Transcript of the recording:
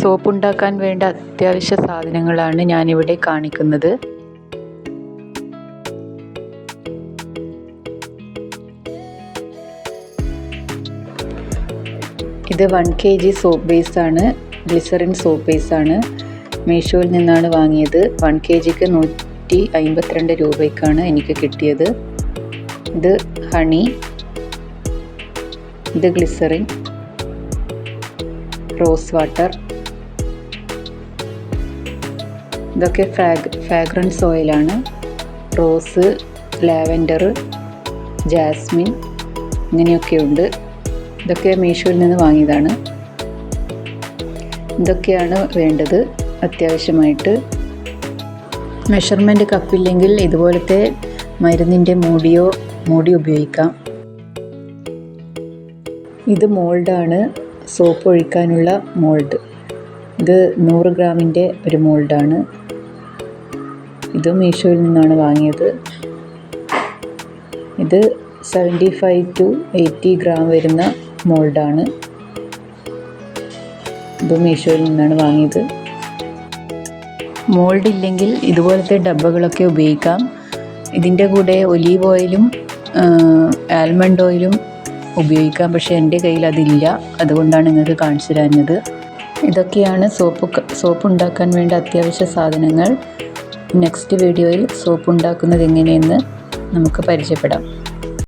Soap ഉണ്ടാക്കാൻ വേണ്ട അത്യാവശ്യ സാധനങ്ങളാണ് ഞാനിവിടെ കാണിക്കുന്നത്. ഇത് വൺ കെ ജി സോപ്പ് ബേസാണ് ഗ്ലിസറിൻ സോപ്പ് ബേസാണ് മീഷോയിൽ നിന്നാണ് വാങ്ങിയത്. വൺ കെ ജിക്ക് നൂറ്റി അമ്പത്തിരണ്ട് രൂപയ്ക്കാണ് എനിക്ക് കിട്ടിയത്. ഇത് ഹണി ഇത് ഗ്ലിസറിൻ റോസ് വാട്ടർ. ഇതൊക്കെ ഫാഗ് ഫാഗ്രൻസ് ഓയിലാണ്. റോസ് ലാവൻഡർ ജാസ്മിൻ ഇങ്ങനെയൊക്കെയുണ്ട്. ഇതൊക്കെ മീഷോയിൽ നിന്ന് വാങ്ങിയതാണ്. ഇതൊക്കെയാണ് വേണ്ടത് അത്യാവശ്യമായിട്ട്. മെഷർമെന്റ് കപ്പില്ലെങ്കിൽ ഇതുപോലത്തെ മരുന്നിന്റെ മൂടിയോ മൂടി ഉപയോഗിക്കാം. ഇത് മോൾഡാണ്. Soap ഒഴിക്കാനുള്ള mould. ഇത് നൂറ് ഗ്രാമിന്റെ ഒരു മോൾഡാണ്. ഇത് മീഷോയിൽ നിന്നാണ് വാങ്ങിയത്. ഇത് seventy five to eighty gram വരുന്ന മോൾഡാണ്. ഇത് മീഷോയിൽ നിന്നാണ് വാങ്ങിയത്. മോൾഡ് ഇല്ലെങ്കിൽ ഇതുപോലത്തെ ഡബ്ബകളൊക്കെ ഉപയോഗിക്കാം. ഇതിന്റെ കൂടെ ഒലീവ് ഓയിലും ആൽമണ്ട് ഓയിലും ഉപയോഗിക്കാം. പക്ഷേ എന്റെ കയ്യിൽ അതില്ല. അതുകൊണ്ടാണ് നിങ്ങൾക്ക് കാണിച്ചു തരുന്നത്. ഇതൊക്കെയാണ് സോപ്പ് സോപ്പ് ഉണ്ടാക്കാൻ വേണ്ട അത്യാവശ്യ സാധനങ്ങൾ. നെക്സ്റ്റ് വീഡിയോയിൽ സോപ്പ് ഉണ്ടാക്കുന്നത് എങ്ങനെയെന്ന് നമുക്ക് പരിചയപ്പെടാം.